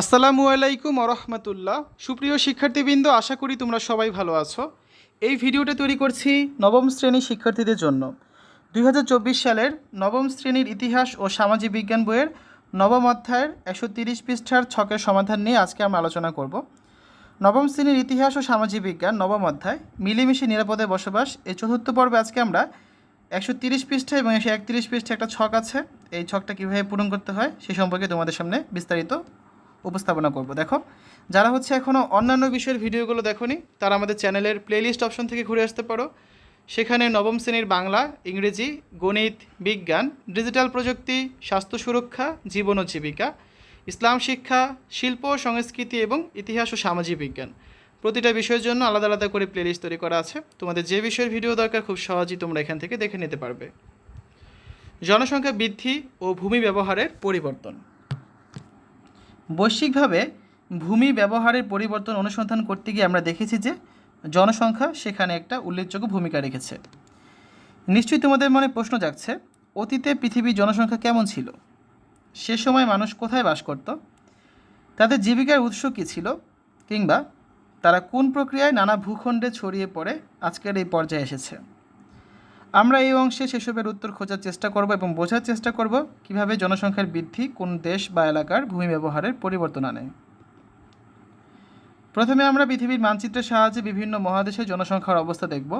আসসালামু আলাইকুম আরহামতুল্লাহ সুপ্রিয় শিক্ষার্থীবৃন্দ, আশা করি তোমরা সবাই ভালো আছো। এই ভিডিওটা তৈরি করছি নবম শ্রেণির শিক্ষার্থীদের জন্য। দুই হাজার চব্বিশ সালের নবম শ্রেণির ইতিহাস ও সামাজিক বিজ্ঞান বইয়ের নবম অধ্যায়ের একশো তিরিশ পৃষ্ঠার ছকের সমাধান নিয়ে আজকে আমরা আলোচনা করব। নবম শ্রেণির ইতিহাস ও সামাজিক বিজ্ঞান, নবম অধ্যায়, মিলেমিশে নিরাপদে বসবাস। এই চতুর্থ পর্বে আজকে আমরা একশো তিরিশ পৃষ্ঠা এবং একশো একত্রিশ পৃষ্ঠা একটা ছক আছে। এই ছকটা কীভাবে পূরণ করতে হয় সে সম্পর্কে তোমাদের সামনে বিস্তারিত উপস্থাপনা করব। দেখো, যারা হচ্ছে এখনও অন্যান্য বিষয়ের ভিডিওগুলো দেখোনি, তারা আমাদের চ্যানেলের প্লেলিস্ট অপশন থেকে ঘুরে আসতে পারো। সেখানে নবম শ্রেণির বাংলা, ইংরেজি, গণিত, বিজ্ঞান ডিজিটাল প্রযুক্তি, স্বাস্থ্য সুরক্ষা, জীবন ও জীবিকা, ইসলাম শিক্ষা, শিল্প, সংস্কৃতি এবং ইতিহাস ও সামাজিক বিজ্ঞান। প্রতিটা বিষয়ের জন্য আলাদা আলাদা করে প্লেলিস্ট তৈরি করা আছে। তোমাদের যে বিষয়ের ভিডিও দরকার, খুব সহজেই তোমরা এখান থেকে দেখে নিতে পারবে। জনসংখ্যা বৃদ্ধি ও ভূমি ব্যবহারের পরিবর্তন। বৈশ্বিকভাবে ভূমি ব্যবহারের পরিবর্তন অনুসন্ধান করতে গিয়ে আমরা দেখেছি যে জনসংখ্যা সেখানে একটা উল্লেখযোগ্য ভূমিকা রেখেছে। নিশ্চয়ই তোমাদের মনে প্রশ্ন জাগছে, অতীতে পৃথিবীর জনসংখ্যা কেমন ছিল? সে সময় মানুষ কোথায় বাস করত? তাদের জীবিকার উৎস কী ছিল? কিংবা তারা কোন প্রক্রিয়ায় নানা ভূখণ্ডে ছড়িয়ে পড়ে আজকের এই পর্যায়ে এসেছে? আমরা এই অংশে সেসবের উত্তর খোঁজার চেষ্টা করব এবং বোঝার চেষ্টা করব কীভাবে জনসংখ্যার বৃদ্ধি কোন দেশ বা এলাকার ভূমি ব্যবহারের পরিবর্তন আনে। প্রথমে আমরা পৃথিবীর মানচিত্রের সাহায্যে বিভিন্ন মহাদেশে জনসংখ্যার অবস্থা দেখব।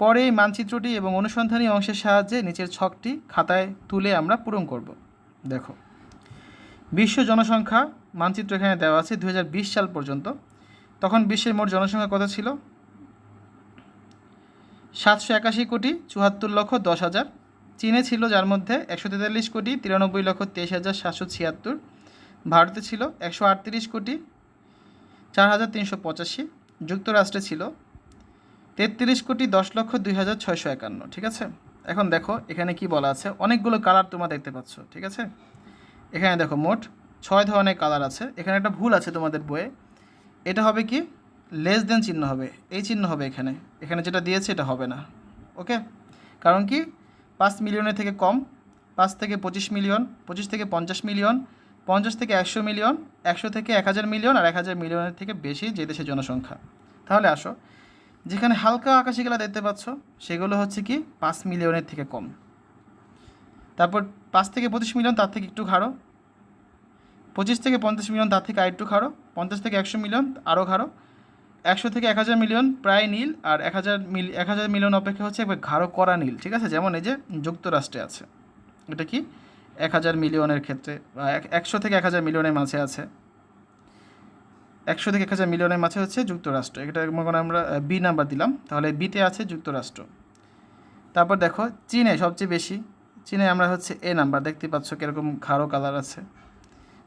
পরে এই মানচিত্রটি এবং অনুসন্ধানী অংশের সাহায্যে নিচের ছকটি খাতায় তুলে আমরা পূরণ করব। দেখো, বিশ্ব জনসংখ্যা মানচিত্র এখানে দেওয়া আছে দু হাজার বিশ সাল পর্যন্ত। তখন বিশ্বের মোট জনসংখ্যা কত ছিল? সাতশো একাশি কোটি চুয়াত্তর লক্ষ দশ হাজার। চীনে ছিল যার মধ্যে একশো তেতাল্লিশ কোটি তিরানব্বই লক্ষ তেইশ হাজার সাতশো ছিয়াত্তর। ভারতে ছিল একশো আটত্রিশ কোটি চার হাজার তিনশো পঁচাশি। যুক্তরাষ্ট্রে ছিল তেত্রিশ কোটি দশ লক্ষ দুই হাজার ছয়শো একান্ন, ঠিক আছে? এখন দেখো এখানে কি বলা আছে। অনেকগুলো কালার তোমরা দেখতে পাচ্ছ, ঠিক আছে? এখানে দেখো মোট ছয় ধরনের কালার আছে। এখানে একটা ভুল আছে তোমাদের বইয়ে। এটা হবে কি? লেস দেন চিহ্ন হবে, এই চিহ্ন হবে এখানে। এখানে যেটা দিয়েছে, এটা হবে না। ওকে কারণ কি? পাঁচ মিলিয়নের থেকে কম, পাঁচ থেকে পঁচিশ মিলিয়ন, পঁচিশ থেকে পঞ্চাশ মিলিয়ন, পঞ্চাশ থেকে একশো মিলিয়ন, একশো থেকে এক হাজার মিলিয়ন আর এক হাজার মিলিয়নের থেকে বেশি যে দেশের জনসংখ্যা। তাহলে আসো, যেখানে হালকা আকাশি গেলা দেখতে পাচ্ছ, সেগুলো হচ্ছে কি? পাঁচ মিলিয়নের থেকে কম। তারপর পাঁচ থেকে পঁচিশ মিলিয়ন, তার থেকে একটু ঘাড়ো। পঁচিশ থেকে পঞ্চাশ মিলিয়ন, তার থেকে আরেকটু ঘাড়ো। পঞ্চাশ থেকে একশো মিলিয়ন আরও ঘাড়ো। একশো থেকে এক হাজার মিলিয়ন প্রায় নীল আর এক হাজার মিল, এক হাজার মিলিয়ন অপেক্ষা হচ্ছে একবার ঘাড়ো করা নীল, ঠিক আছে? যেমন এই যে যুক্তরাষ্ট্রে আছে। এটা কি? এক হাজার মিলিয়নের ক্ষেত্রে, বা এক- একশো থেকে এক হাজার মিলিয়নের মাঝে আছে। একশো থেকে এক হাজার মিলিয়নের মাঝে হচ্ছে যুক্তরাষ্ট্র। এটা মনে করো আমরা বি নাম্বার দিলাম। তাহলে বিতে আছে যুক্তরাষ্ট্র। তারপর দেখো, চীনে সবচেয়ে বেশি, চীনে আমরা হচ্ছে এ নাম্বার, দেখতে পাচ্ছ কীরকম ঘাড়ো কালার আছে।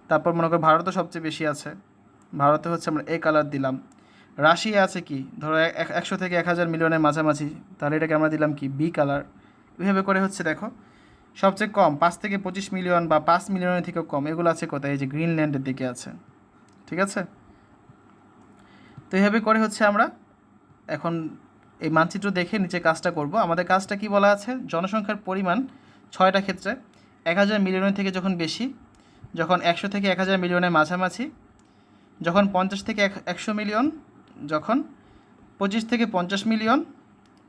তারপর মনে করো ভারতও সবচেয়ে বেশি আছে। ভারতে হচ্ছে আমরা এ কালার দিলাম। রাশিয়া আছে কি? ধরো এক- একশো থেকে এক হাজার মিলিয়নের মাঝামাঝি। তাহলে এটাকে আমরা দিলাম কি? বি কালার এভাবে করে হচ্ছে দেখো। সবচেয়ে কম, পাঁচ থেকে পঁচিশ মিলিয়ন বা পাঁচ মিলিয়নের থেকেও কম। এগুলো আছে কোথায়? এই যে গ্রিনল্যান্ডের দিকে আছে। ঠিক আছে? তো এইভাবে করে হচ্ছে আমরা এখন এই মানচিত্র দেখে নিচে কাজটা করব। আমাদের কাজটা কি বলা আছে? জনসংখ্যার পরিমাণ ছয়টা ক্ষেত্রে। এক হাজার মিলিয়নের থেকে যখন বেশি, যখন একশো থেকে এক হাজার মিলিয়নের মাঝামাঝি, যখন পঞ্চাশ থেকে এক, একশো মিলিয়ন যখন পঁচিশ থেকে পঞ্চাশ মিলিয়ন,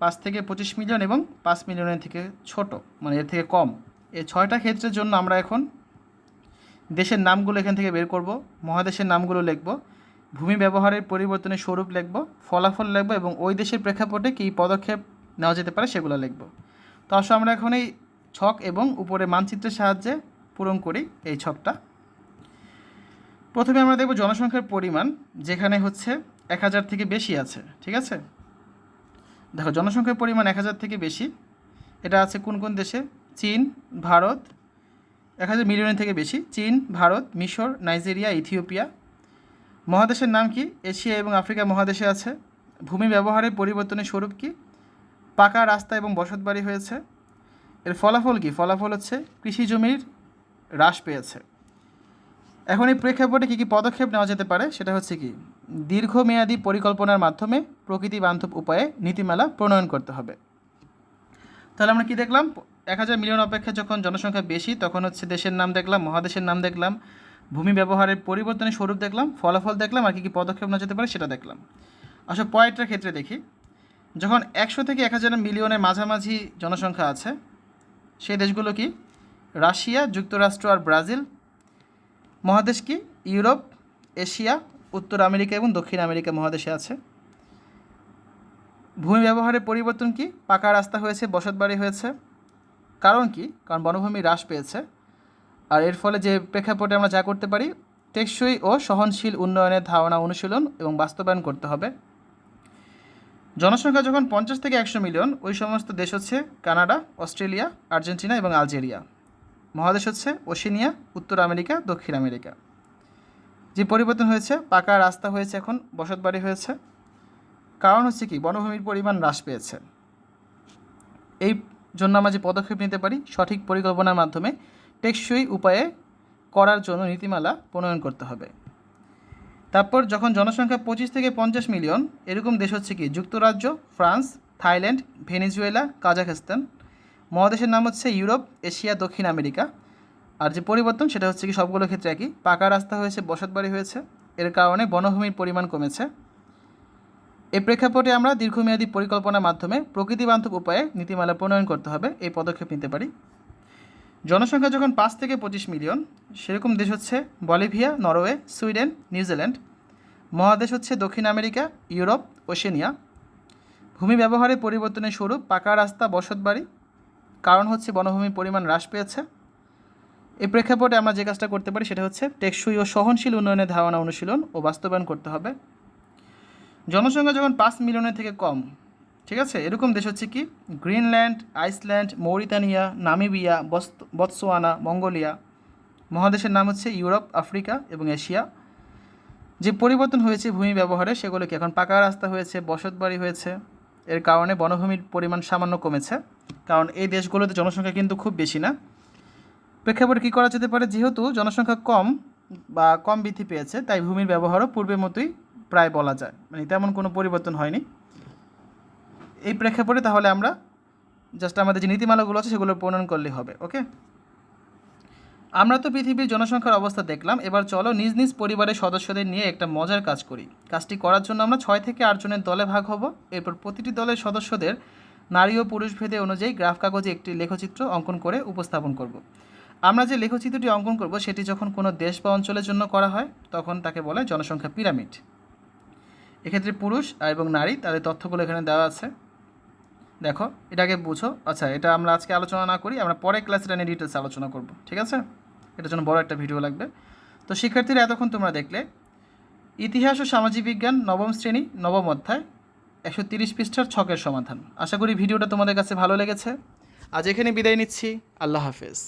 পাঁচ থেকে পঁচিশ মিলিয়ন এবং পাঁচ মিলিয়নের থেকে ছোট মানে এর থেকে কম এই ছয়টা ক্ষেত্রের জন্য আমরা এখন দেশের নামগুলো এখান থেকে বের করব, মহাদেশের নামগুলো লিখব, ভূমি ব্যবহারের পরিবর্তনের স্বরূপ লিখব, ফলাফল লিখব এবং ওই দেশের প্রেক্ষাপটে কী পদক্ষেপ নেওয়া যেতে পারে সেগুলো লিখব। তো আসো আমরা এখন এই ছক এবং উপরে মানচিত্রের সাহায্যে পূরণ করি এই ছকটা। প্রথমে আমরা দেখব জনসংখ্যার পরিমাণ, যেখানে হচ্ছে এক হাজার থেকে বেশি আছে, ঠিক আছে? দেখো, জনসংখ্যার পরিমাণ এক হাজার থেকে বেশি। এটা আছে কোন কোন দেশে? চীন, ভারত, এক হাজার মিলিয়নের থেকে বেশি। চীন, ভারত, মিশর, নাইজেরিয়া, ইথিওপিয়া। মহাদেশের নাম কি? এশিয়া এবং আফ্রিকা মহাদেশে আছে। ভূমি ব্যবহারের পরিবর্তনের স্বরূপ কি? পাকা রাস্তা এবং বসতবাড়ি হয়েছে। এর ফলাফল কি? ফলাফল হচ্ছে কৃষি জমির হ্রাস পেয়েছে। এখন এই প্রেক্ষাপটে কী কী পদক্ষেপ নেওয়া যেতে পারে? সেটা হচ্ছে কি? দীর্ঘমেয়াদী পরিকল্পনার মাধ্যমে প্রকৃতি বান্ধব উপায়ে নীতিমালা প্রণয়ন করতে হবে। তাহলে আমরা কি দেখলাম? এক হাজার মিলিয়ন অপেক্ষা যখন জনসংখ্যা বেশি, তখন হচ্ছে দেশের নাম দেখলাম, মহাদেশের নাম দেখলাম, ভূমি ব্যবহারের পরিবর্তনের স্বরূপ দেখলাম, ফলাফল দেখলাম, আর কী কী পদক্ষেপ নেওয়া যেতে পারে সেটা দেখলাম। আসলে পয়েন্টটার ক্ষেত্রে দেখি। যখন একশো থেকে এক হাজার মিলিয়নের মাঝামাঝি জনসংখ্যা আছে, সেই দেশগুলো কি? রাশিয়া, যুক্তরাষ্ট্র আর ব্রাজিল। মহাদেশ কি? ইউরোপ, এশিয়া উত্তর আমেরিকা এবং দক্ষিণ আমেরিকা মহাদেশে আছে। ভূমি ব্যবহারের পরিবর্তন কি? পাকা রাস্তা হয়েছে বসতবাড়ি হয়েছে। কারণ কি? কারণ বনভূমি হ্রাস পেয়েছে। আর এর ফলে যে প্রেক্ষাপটে আমরা যা করতে পারি, টেকসই ও সহনশীল উন্নয়নের ধারণা অনুশীলন এবং বাস্তবায়ন করতে হবে। জনসংখ্যা যখন পঞ্চাশ থেকে একশো মিলিয়ন, ওই সমস্ত দেশ হচ্ছে কানাডা, অস্ট্রেলিয়া, আর্জেন্টিনা এবং আলজেরিয়া। মহাদেশ হচ্ছে ওশেনিয়া, উত্তর আমেরিকা, দক্ষিণ আমেরিকা। যে পরিবর্তন হয়েছে, পাকা রাস্তা হয়েছে এখন বসতবাড়ি হয়েছে। কারণ হচ্ছে কি, বনভূমির পরিমাণ হ্রাস পেয়েছে। এই জন্য আমরা যে পদক্ষেপ নিতে পারি, সঠিক পরিকল্পনার মাধ্যমে টেকসই উপায়ে করার জন্য নীতিমালা প্রণয়ন করতে হবে। তারপর যখন জনসংখ্যা পঁচিশ থেকে পঞ্চাশ মিলিয়ন, এরকম দেশ হচ্ছে কি, যুক্তরাজ্য, ফ্রান্স, থাইল্যান্ড, ভেনিজুয়েলা, কাজাখস্তান। মহাদেশের নাম হচ্ছে ইউরোপ, এশিয়া, দক্ষিণ আমেরিকা। আর যে পরিবর্তন সেটা হচ্ছে কি সবগুলো ক্ষেত্রে একই। পাকা রাস্তা হয়েছে বসতবাড়ি হয়েছে। এর কারণে বনভূমির পরিমাণ কমেছে। এই প্রেক্ষাপটে আমরা দীর্ঘমেয়াদী পরিকল্পনার মাধ্যমে প্রকৃতিবান্ধব উপায়ে নীতিমালা প্রণয়ন করতে হবে, এই পদক্ষেপ নিতে পারি। জনসংখ্যা যখন পাঁচ থেকে পঁচিশ মিলিয়ন, সেরকম দেশ হচ্ছে বলিভিয়া, নরওয়ে, সুইডেন, নিউজিল্যান্ড। মহাদেশ হচ্ছে দক্ষিণ আমেরিকা, ইউরোপ, ওশেনিয়া। ভূমি ব্যবহারে পরিবর্তনের স্বরূপ পাকা রাস্তা বসতবাড়ি কারণ হচ্ছে বনভূমির পরিমাণ হ্রাস পেয়েছে। এই প্রেক্ষাপটে আমরা যে কাজটা করতে পারি সেটা হচ্ছে টেকসই ও সহনশীল উন্নয়নের ধারণা অনুশীলন ও বাস্তবায়ন করতে হবে। জনসংখ্যা যখন পাঁচ মিলিয়নের থেকে কম, ঠিক আছে? এরকম দেশ হচ্ছে কি? গ্রিনল্যান্ড, আইসল্যান্ড, মৌরিতানিয়া, নামিবিয়া বস্ত- বতসোয়ানা মঙ্গোলিয়া, মহাদেশের নাম হচ্ছে ইউরোপ, আফ্রিকা এবং এশিয়া। যে পরিবর্তন হয়েছে ভূমি ব্যবহারে, সেগুলো কি এখন পাকা রাস্তা হয়েছে বসতবাড়ি হয়েছে? এর কারণে বনভূমির পরিমাণ সামান্য কমেছে। কারণ এই দেশগুলোতে জনসংখ্যা কিন্তু খুব বেশি না। প্রেক্ষাপটে কী করা যেতে পারে? যেহেতু জনসংখ্যা কম বা কম বৃদ্ধি পেয়েছে, তাই ভূমির ব্যবহারও পূর্বের মতোই প্রায় বলা যায়। মানে তেমন কোনো পরিবর্তন হয়নি। এই প্রেক্ষাপটে তাহলে আমরা জাস্ট আমাদের যে নীতিমালাগুলো আছে, সেগুলো প্রণয়ন করলেই হবে ওকে আমরা তো পৃথিবীর জনসংখ্যার অবস্থা দেখলাম। এবার চলো নিজ নিজ পরিবারের সদস্যদের নিয়ে একটা মজার কাজ করি। কাজটি করার জন্য আমরা ছয় থেকে আটজনের দলে ভাগ হব। এরপর প্রতিটি দলের সদস্যদের নারী ও পুরুষ ভেদে অনুযায়ী গ্রাফ কাগজে একটি লেখচিত্র অঙ্কন করে উপস্থাপন করব। আমরা যে লেখচিত্রটি অঙ্কন করব, সেটি যখন কোনো দেশ বা অঞ্চলের জন্য করা হয়, তখন তাকে বলে জনসংখ্যা পিরামিড। এক্ষেত্রে পুরুষ এবং নারী, তাদের তথ্যগুলো এখানে দেওয়া আছে। দেখো, এটাকে বুঝো। আচ্ছা এটা আমরা আজকে আলোচনা না করি, আমরা পরে ক্লাসে এটা নিয়ে ডিটেলস আলোচনা করব, ঠিক আছে? এটার জন্য বড় একটা ভিডিও লাগবে। তো শিক্ষার্থীরা এতক্ষণ তোমরা দেখলে, ইতিহাস ও সামাজিক বিজ্ঞান, নবম শ্রেণি, নবম অধ্যায়, একশো তিরিশ পৃষ্ঠার ছকের সমাধান। আশা করি ভিডিওটা তোমাদের কাছে ভালো লেগেছে। আজ এখানে বিদায় নিচ্ছি। আল্লাহ হাফেজ।